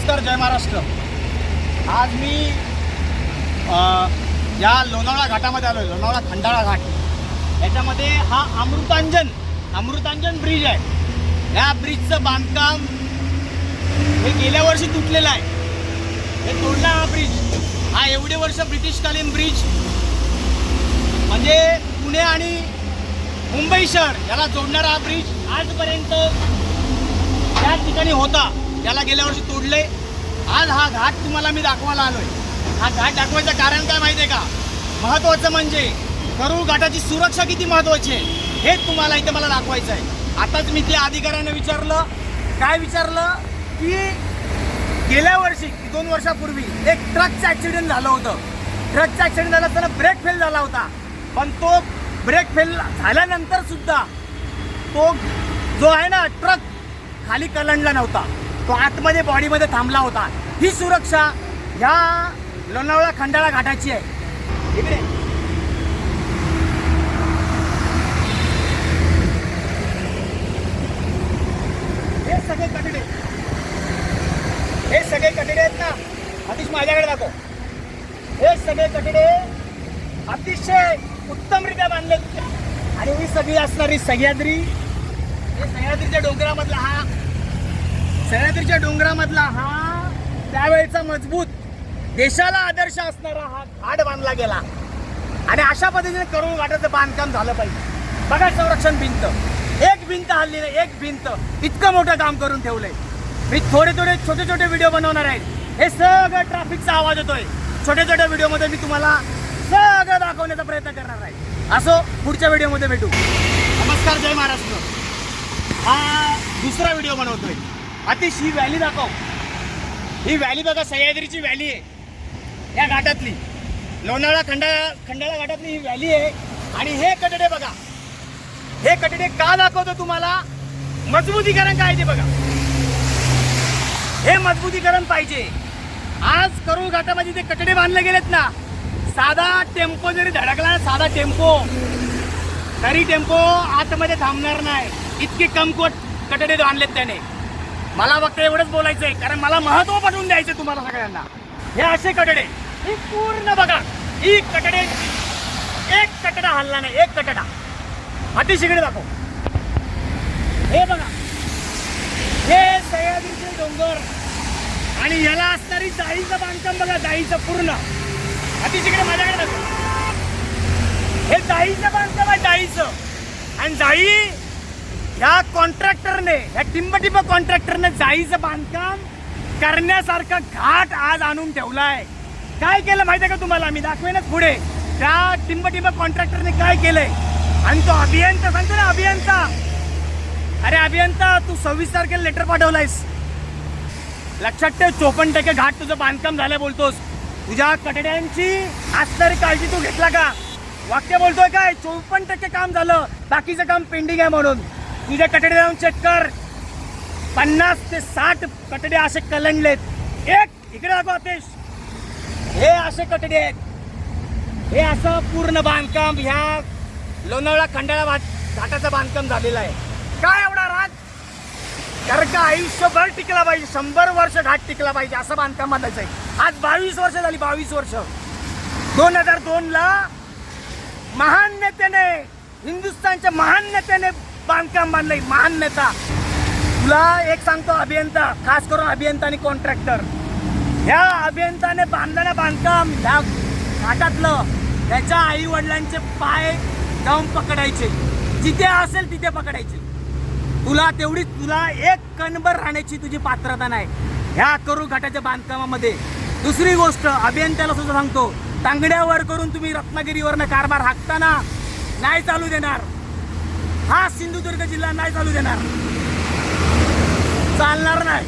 नमस्कार जय महाराष्ट्र. आज मी या लोणावळा घाटामध्ये आलो आहे लोणावळा खंडाळा घाट. याच्यामध्ये हा अमृतांजन अमृतांजन ब्रिज आहे. या ब्रिजचं बांधकाम हे गेल्या वर्षी तुटलेलं आहे. हे तोडला हा ब्रिज हा एवढे वर्ष ब्रिटिशकालीन ब्रिज म्हणजे पुणे आणि मुंबई शहर याला जोडणारा हा ब्रिज आजपर्यंत त्या ठिकाणी होता. त्याला गेल्या वर्षी तोडले आज हा घाट तुम्हाला मी दाखवायला आलोय. हा घाट दाखवायचं कारण काय माहिती आहे का? महत्त्वाचं म्हणजे करूळ घाटाची सुरक्षा किती महत्त्वाची आहे हे तुम्हाला इथे मला दाखवायचं आहे. आताच मी त्या अधिकाऱ्यानं विचारलं. काय विचारलं? की गेल्या वर्षी दोन वर्षापूर्वी एक ट्रकचं ॲक्सिडेंट झालं होतं. ट्रकचं ॲक्सिडेंट झालं असताना ब्रेक फेल झाला होता. पण तो ब्रेक फेल झाल्यानंतर सुद्धा तो जो आहे ना ट्रक खाली कलंडला नव्हता. तो आतमध्ये बॉडीमध्ये थांबला होता. ही सुरक्षा ह्या लोणावळा खंडाळा घाटाची आहे. इकडे हे सगळे कटडे हे सगळे कटडे आहेत ना? अतिश माझ्याकडे दाखव. हे सगळे कटडे अतिशय उत्तमरित्या बांधले आणि ही सगळी असणारी सह्याद्री हे सह्याद्रीच्या डोंगरामधला हा सह्याद्रीच्या डोंगरामधला हा त्यावेळेचा मजबूत देशाला आदर्श असणारा हा घाट बांधला गेला. आणि अशा पद्धतीने करून घाटाचं बांधकाम झालं पाहिजे. बघा संरक्षण भिंत. एक भिंत हल्ली नाही एक भिंत. इतकं मोठं काम करून ठेवलंय. मी थोडे थोडे छोटे छोटे व्हिडिओ बनवणार आहेत हे सगळं ट्रॅफिकचा आवाज येतोय. छोट्या छोट्या व्हिडिओमध्ये मी तुम्हाला सगळं दाखवण्याचा प्रयत्न करणार आहे. असो पुढच्या व्हिडिओमध्ये भेटू. नमस्कार जय महाराष्ट्र. हा दुसरा व्हिडिओ बनवतोय. अतिश ही व्हॅली दाखव. ही व्हॅली बघा सह्याद्रीची व्हॅली आहे. या घाटातली. लोणावळा खंडाळा खंडाळा घाटातली ही व्हॅली आहे. आणि हे कटडे बघा. हे कटडे का दाखवतो तुम्हाला? मजबूतीकरण काय ते बघा. हे मजबूतीकरण पाहिजे. आज करूळ घाटामध्ये जे कटडे बांधले गेलेत ना. साधा टेम्पो जरी धडकला साधा टेम्पो तरी टेम्पो आतमध्ये थांबणार नाही. इतके कमकोट कटडे बांधलेत त्याने. मला फक्त एवढंच बोलायचं आहे कारण मला महत्त्व पटवून द्यायचं तुम्हाला सगळ्यांना. हे असे कटडे हे पूर्ण बघा. ही कटडे एक कटडा हल्ला नाही एक कटडा. अतिशिकडे दाखव. हे बघा. हे सह्याद्रीचे डोंगर आणि याला असणारी जाईचं बांधकाम बघा जाईचं पूर्ण. अतिशिकडे माझ्याकडे दाखव. हे जाईचं बांधकाम आहे जाईचं. आणि जाई कॉन्ट्रॅक्टरने ह्या टिंबटिंब कॉन्ट्रॅक्टरने जाईचं बांधकाम करण्यासारखा घाट आज आणून ठेवलाय. काय केलं माहिती आहे का तुम्हाला? मी दाखवेनच पुढे. त्या टिंबटिंब कॉन्ट्रॅक्टरने काय केलंय? आणि तो अभियंता सांगतो ना अभियंता. अरे अभियंता तू सव्वीस तारखेला लेटर पाठवलायस. लक्षात ठेव चोपन्न टक्के घाट तुझं बांधकाम झालं बोलतोस. तुझ्या कटड्यांची असणारी काळजी तू घेतला का? वाक्य बोलतोय काय? चोपन्न टक्के काम झालं. बाकीचं काम पेंडिंग आहे म्हणून. तुझ्या कटडे जाऊन चेक कर. पन्नास ते साठ कटडे असे कलंडलेत. एक इकडे दाखव आतेश. हे असे कटडे आहेत. हे असं पूर्ण बांधकाम ह्या लोणावळा खंडाळा भात घाटाचं बांधकाम झालेलं आहे. काय एवढा राज कारण का आयुष्यभर टिकला पाहिजे. शंभर वर्ष घाट टिकला पाहिजे. असं बांधकाम बांधायचं आहे. आज बावीस वर्ष झाली बावीस वर्ष. दोन हजार दोनला महान नेत्याने हिंदुस्थानच्या महान नेत्याने बांधकाम बांधलंय महान नेता तुला एक सांगतो अभियंता खास करून अभियंता आणि कॉन्ट्रॅक्टर ह्या अभियंताने बांधलेलं बांधकाम ह्या घाटातलं त्याच्या आई वडिलांचे पाय जाऊन पकडायचे. जिथे असेल तिथे पकडायचे. तुला तेवढी तुला एक कणभर राहण्याची तुझी पात्रता नाही. ह्या करू घाटाच्या बांधकामामध्ये. दुसरी गोष्ट अभियंत्याला सुद्धा सांगतो तांगड्यावर करून तुम्ही रत्नागिरीवरनं कारभार हाकताना नाही चालू देणार. हा सिंधुदुर्ग जिल्हा नाही चालू देणार. चालणार नाही.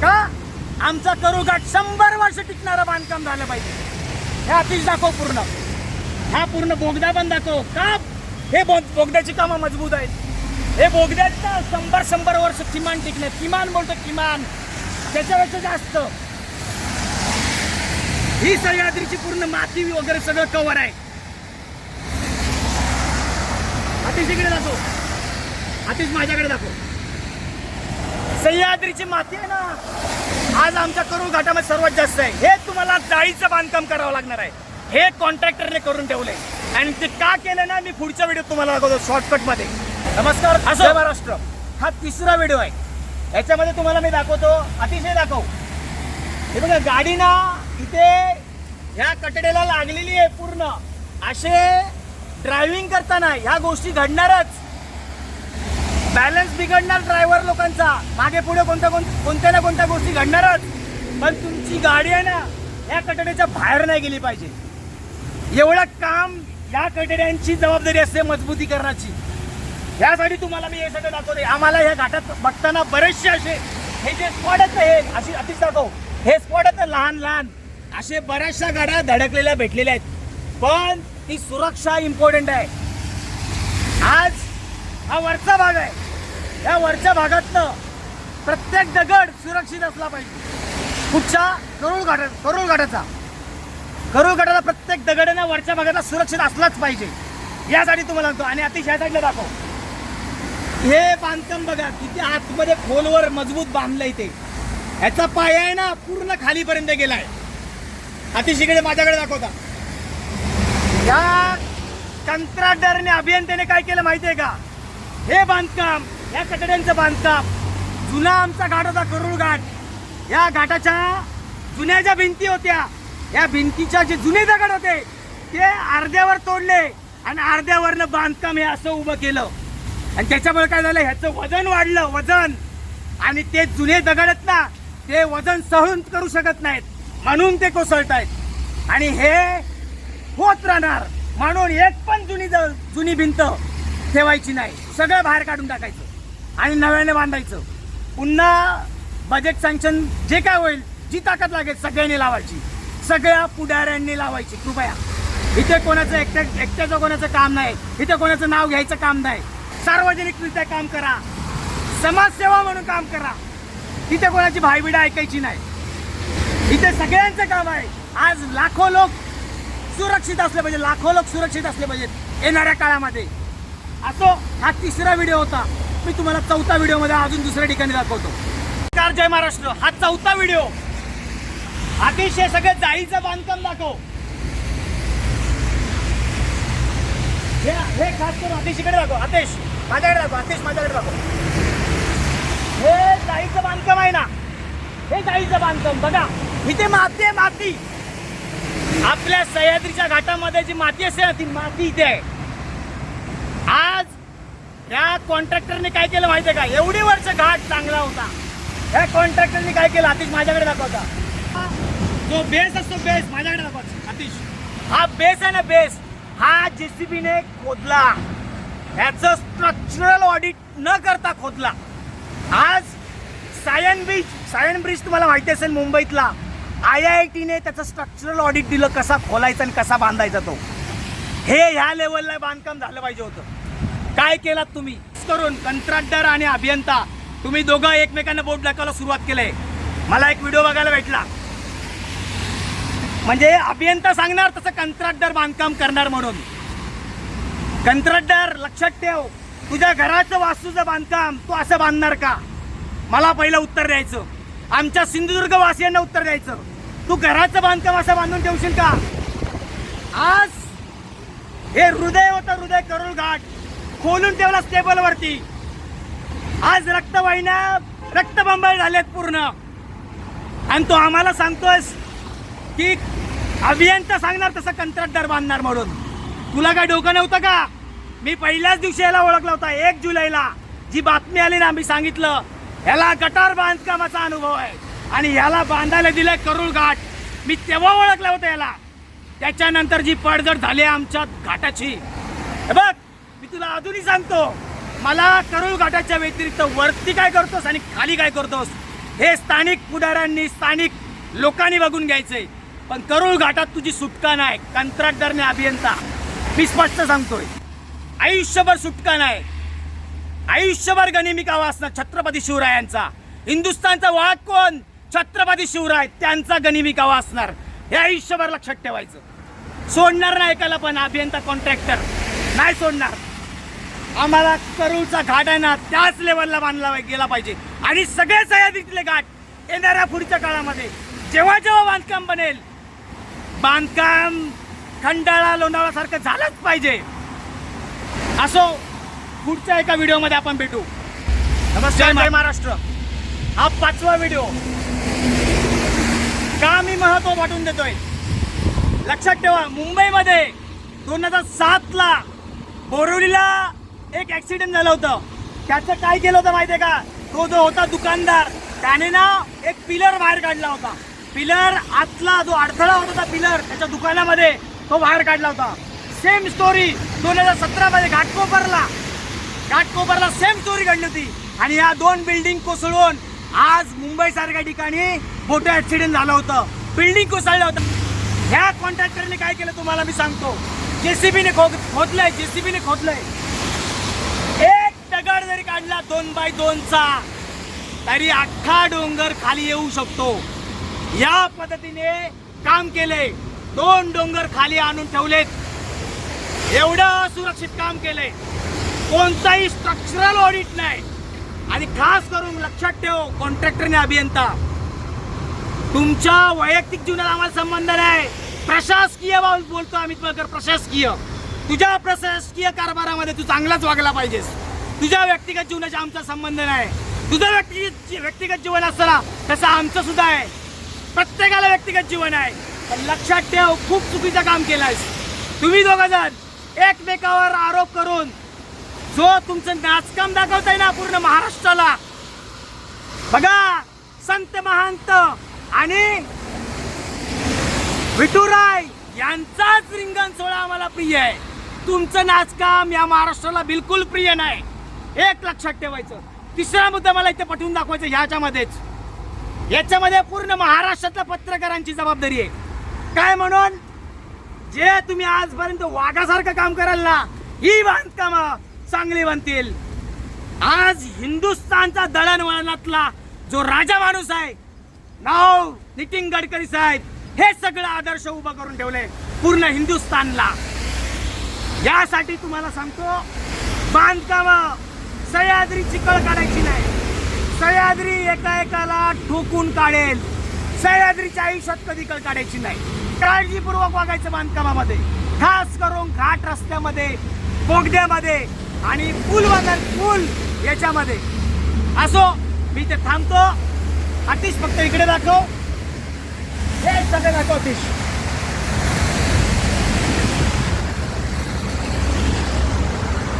का? आमचा करूघाट शंभर वर्ष टिकणारं बांधकाम झालं पाहिजे. हे अतिश दाखव पूर्ण. हा पूर्ण बोगदा पण दाखव. का? हे बो बोगद्याची कामं मजबूत आहेत. हे बोगद्यात शंभर शंभर वर्ष किमान टिकले किमान बोलतो किमान. त्याच्यापेक्षा जास्त. ही सह्याद्रीची पूर्ण माती वगैरे सगळं कव्हर आहे. अतिश इकडे दाखव. अतिश माझ्याकडे दाखव. सह्याद्रीची माती आहे ना आज आमच्या करूळ घाटामध्ये सर्वात जास्त आहे. हे तुम्हाला जाळीचं बांधकाम करावं लागणार आहे. हे कॉन्ट्रॅक्टरने करून ठेवलंय. आणि ते का केलं ना मी पुढच्या व्हिडिओ तुम्हाला दाखवतो शॉर्टकटमध्ये नमस्कार जय महाराष्ट्र. हा तिसरा व्हिडिओ आहे. याच्यामध्ये तुम्हाला मी दाखवतो अतिशय दाखव. हे बघा गाडी ना इथे ह्या कटडेला लागलेली आहे पूर्ण. असे ड्रायव्हिंग करताना ह्या गोष्टी घडणारच. बॅलन्स बिघडणार ड्रायव्हर लोकांचा. मागे पुढे कोणत्या कोण- कोणत्या ना कोणत्या गोष्टी घडणारच. पण तुमची गाडी आहे ना या कटड्याच्या बाहेर नाही गेली पाहिजे. एवढं काम या कटड्यांची जबाबदारी असते मजबूतीकरणाची. यासाठी तुम्हाला मी हे सगळं दाखवते आम्हाला ह्या घाटात बघताना बरेचसे असे हे जे स्पॉट आहेत ना हे अशी अतिश दाखव. हे स्पॉट आहेत ना लहान लहान असे बऱ्याचशा गाड्या धडकलेल्या भेटलेल्या आहेत. पण ती सुरक्षा इम्पॉर्टंट आहे. आज हा वरचा भाग आहे. या वरच्या भागातनं प्रत्येक दगड सुरक्षित असला पाहिजे. कुठच्या? करुळ घाटा करुळ घाटाचा. करुळ घाटाचा प्रत्येक दगड ना वरच्या भागातला सुरक्षित असलाच पाहिजे. यासाठी तुम्हाला सांगतो. आणि अतिशय साईडला दाखव. हे बांधकाम बघा किती आतमध्ये खोलवर मजबूत बांधलंय ते. ह्याचा पाय आहे ना पूर्ण खालीपर्यंत गेलाय. अतिशयकडे माझ्याकडे दाखवता. या कंत्राटदाराने अभियंत्याने काय केलं माहितीये का? हे बांधकाम या कटड्यांचं बांधकाम जुना आमचा घाट होता करुळ घाट. या घाटाच्या जुन्या ज्या भिंती होत्या या भिंतीच्या जे जुने दगड होते ते अर्ध्यावर तोडले आणि अर्ध्यावरनं बांधकाम हे असं उभं केलं. आणि त्याच्यामुळे काय झालं? ह्याचं वजन वाढलं वजन. आणि ते जुने दगड आहेत ना ते वजन सहन करू शकत नाहीत. म्हणून ते कोसळत आहेत आणि हे होत राहणार. म्हणून एक पण जुनी जुनी भिंत ठेवायची नाही. सगळं बाहेर काढून टाकायचं. आणि नव्याने बांधायचं. पुन्हा बजेट सँक्शन जे काय होईल जी ताकद लागेल सगळ्यांनी लावायची. सगळ्या पुढाऱ्यांनी लावायची. कृपया. इथे कोणाचं एकट्या एकट्याचं कोणाचं काम नाही. इथे कोणाचं नाव घ्यायचं काम नाही. सार्वजनिकरित्या काम करा. समाजसेवा म्हणून काम करा. तिथे कोणाची भाईबिडा ऐकायची नाही. इथे सगळ्यांचं काम आहे. आज लाखो लोक सुरक्षित असले पाहिजे. लाखो लोक सुरक्षित असले पाहिजेत येणाऱ्या काळामध्ये. असो हा तिसरा व्हिडिओ होता. मी तुम्हाला चौथा व्हिडिओमध्ये अजून दुसऱ्या ठिकाणी दाखवतो. नमस्कार जय महाराष्ट्र. हा चौथा व्हिडिओ अतिशय सगळं जाळीचं बांधकाम दाखव. हे हे खास करून अतिशकडे दाखव. आतेश माझ्याकडे दाखव. आतेश माझ्याकडे दाखव. हे जाळीचं बांधकाम आहे ना. हे जाळीचं बांधकाम. बघा इथे माती आहे माती. आपल्या सह्याद्रीच्या घाटामध्ये जी माती असते ना ती माती इथे आहे. आज या कॉन्ट्रॅक्टरने काय केलं माहितीये का? एवढी वर्ष घाट चांगला होता. या कॉन्ट्रॅक्टरने काय केलं? अतिश माझ्याकडे दाखवता. जो बेस असतो बेस माझ्याकडे दाखवता. आतिश. हा बेस आहे ना बेस हा जेसीबीने खोदला. ह्याचं स्ट्रक्चरल ऑडिट न करता खोदला. आज सायन ब्रिज सायन ब्रिज तुम्हाला माहिती असेल मुंबईतला. आय आय टीने त्याचं स्ट्रक्चरल ऑडिट दिलं कसा खोलायचा आणि कसा बांधायचा तो. हे ह्या लेवलला बांधकाम झालं पाहिजे होतं. काय केलात तुम्ही? करून कंत्राटदार आणि अभियंता तुम्ही दोघं एकमेकांना बोट दाखवायला सुरुवात केलंय मला एक व्हिडिओ बघायला भेटला. म्हणजे अभियंता सांगणार तसं कंत्राटदार बांधकाम करणार म्हणून. कंत्राटदार लक्षात ठेव तुझ्या घराचं वास्तूचं बांधकाम तू असं बांधणार का? मला पहिलं उत्तर द्यायचं. आमच्या सिंधुदुर्ग वासियांना उत्तर द्यायचं. तू घराचं बांधकाम असं बांधून ठेवशील का? आज हे हृदय होतं हृदय करुळ घाट. खोलून ठेवला स्टेबल वरती. आज रक्तवाहिन्या रक्तबंबाळ झाल्यात पूर्ण. आणि तो आम्हाला सांगतोय की अभियंता सांगणार तसं कंत्राटदार बांधणार म्हणून. तुला काय डोकं नव्हतं का? मी पहिल्याच दिवशी याला ओळखला होता एक जुलैला. जी बातमी आली ना मी सांगितलं ह्याला गटार बांधकामाचा अनुभव आहे. आणि ह्याला बांधायला दिलाय करुळ घाट. मी तेव्हा ओळखलं होतं याला त्याच्यानंतर जी पडझड झाली आमच्या घाटाची. हे बघ मी तुला अजूनही सांगतो मला करुळ घाटाच्या व्यतिरिक्त वरती काय करतोस आणि खाली काय करतोस हे स्थानिक पुढाऱ्यांनी स्थानिक लोकांनी बघून घ्यायचंय. पण करुळ घाटात तुझी सुटका नाही कंत्राटदारने अभियंता. मी स्पष्ट सांगतोय आयुष्यभर सुटका नाही. आयुष्यभर गणिमिका कावा असणार छत्रपती शिवरायांचा. हिंदुस्थानचा वाद कोण? छत्रपती शिवराय. त्यांचा गणिमिका कावा असणार. हे आयुष्यभर लक्षात ठेवायचं. सोडणार नाही एकाला पण अभियंता कॉन्ट्रॅक्टर नाही सोडणार. आम्हाला करूळचा घाट आहे ना त्याच लेवलला बांधला गेला पाहिजे. आणि सगळे सह्याद्रीतले घाट येणाऱ्या पुढच्या काळामध्ये जेव्हा जेव्हा बांधकाम बनेल बांधकाम खंडाळा लोणावळासारखं झालंच पाहिजे. असो पुढच्या एका व्हिडिओमध्ये आपण भेटू. नमस्कार जय महाराष्ट्र. हा पाचवा व्हिडिओ. का मी महत्त्व वाटून देतोय? लक्षात ठेवा मुंबईमध्ये दोन हजार सातला बोरिवलीला एक ऍक्सिडेंट झालं होतं. त्याचं काय केलं होतं माहितीये का? तो जो होता दुकानदार त्याने ना एक पिलर बाहेर काढला होता. पिलर आतला जो अडथळा होता त्या पिलर त्याच्या दुकानामध्ये तो बाहेर काढला होता. सेम स्टोरी दोन हजार सतरा मध्ये घाटकोपरला. घाटकोपरला सेम चोरी घडली होती. आणि या दोन बिल्डिंग कोसळून आज मुंबई सारख्या ठिकाणी मोठं ऍक्सिडेंट झालं होतं. बिल्डिंग कोसळलं होतं. ह्या कॉन्ट्रॅक्टरने काय केलं तुम्हाला मी सांगतो. जेसीबीने खो खोदलंय जेसीबीने खोदलंय. एक दगड जरी काढला दोन बाय दोनचा तरी अख्खा डोंगर खाली येऊ शकतो. या पद्धतीने काम केले. दोन डोंगर खाली आणून ठेवलेत. एवढं सुरक्षित काम केलंय. कोणताही स्ट्रक्चरल ऑडिट नाही. आणि खास करून लक्षात ठेव कॉन्ट्रॅक्टरने अभियंता. तुमच्या वैयक्तिक जीवनात आम्हाला संबंध नाही. प्रशासकीय बोलतो अमित मलकर प्रशासकीय. तुझ्या प्रशासकीय कारभारामध्ये तू चांगलाच वागला पाहिजेस. तुझ्या व्यक्तिगत जीवनाचा आमचा संबंध नाही. तुझं व्यक्तिगत व्यक्तिगत जीवन असताना तसं आमचं सुद्धा आहे. प्रत्येकाला व्यक्तिगत जीवन आहे. पण लक्षात ठेव खूप चुकीचं काम केलंयस. तुम्ही दोघं जण एकमेकावर आरोप करून जो तुमचं नाचकाम दाखवताय ना पूर्ण महाराष्ट्राला. बघा संत महांत आणि विठुराय यांचाच रिंगण सोहळा आम्हाला प्रिय आहे. तुमचं नाचकाम या महाराष्ट्राला बिलकुल प्रिय नाही. एक लक्षात ठेवायचं. तिसरा मुद्दा मला इथे पटवून दाखवायचा ह्याच्यामध्येच. याच्यामध्ये पूर्ण महाराष्ट्रातल्या पत्रकारांची जबाबदारी आहे. काय म्हणून? जे तुम्ही आजपर्यंत वाघासारखं काम कराल ना ही बांधकामं चांगली बनतील. आज हिंदुस्थानचा दळणवळणातला जो राजा माणूस आहे नाव नितीन गडकरी साहेब हे सगळं आदर्श उभं करून ठेवले पूर्ण हिंदुस्थानला. यासाठी तुम्हाला सांगतो बांधकाम सह्याद्री चिकळ काढायची नाही. सह्याद्री एका एकाला ठोकून काढेल. सह्याद्रीच्या आयुष्यात कधी कळ काढायची नाही. काळजीपूर्वक वागायचं बांधकामामध्ये. खास करून घाट रस्त्यामध्ये बोगद्यामध्ये आणि पूल बांधाल पूल याच्यामध्ये. असो मी ते थांबतो. अतिश फक्त इकडे दाखव. हे सगळं दाखव अतिश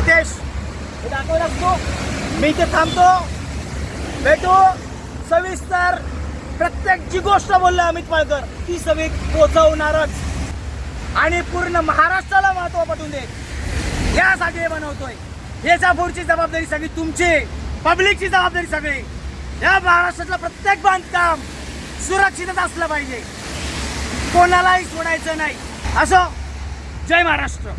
अतिश हे मी ते थांबतो. भेटू. सविस्तर प्रत्येक जी गोष्ट बोललो अमित पाळकर ती सगळी पोचवणारच. आणि पूर्ण महाराष्ट्राला महत्त्व पटवून दे. यासाठी हे बनवतोय. याच्या पुढची जबाबदारी सगळी तुमची. पब्लिकची जबाबदारी सगळी. या महाराष्ट्रातलं प्रत्येक बांधकाम सुरक्षितच असलं पाहिजे. कोणालाही सोडायचं नाही. असो? जय महाराष्ट्र.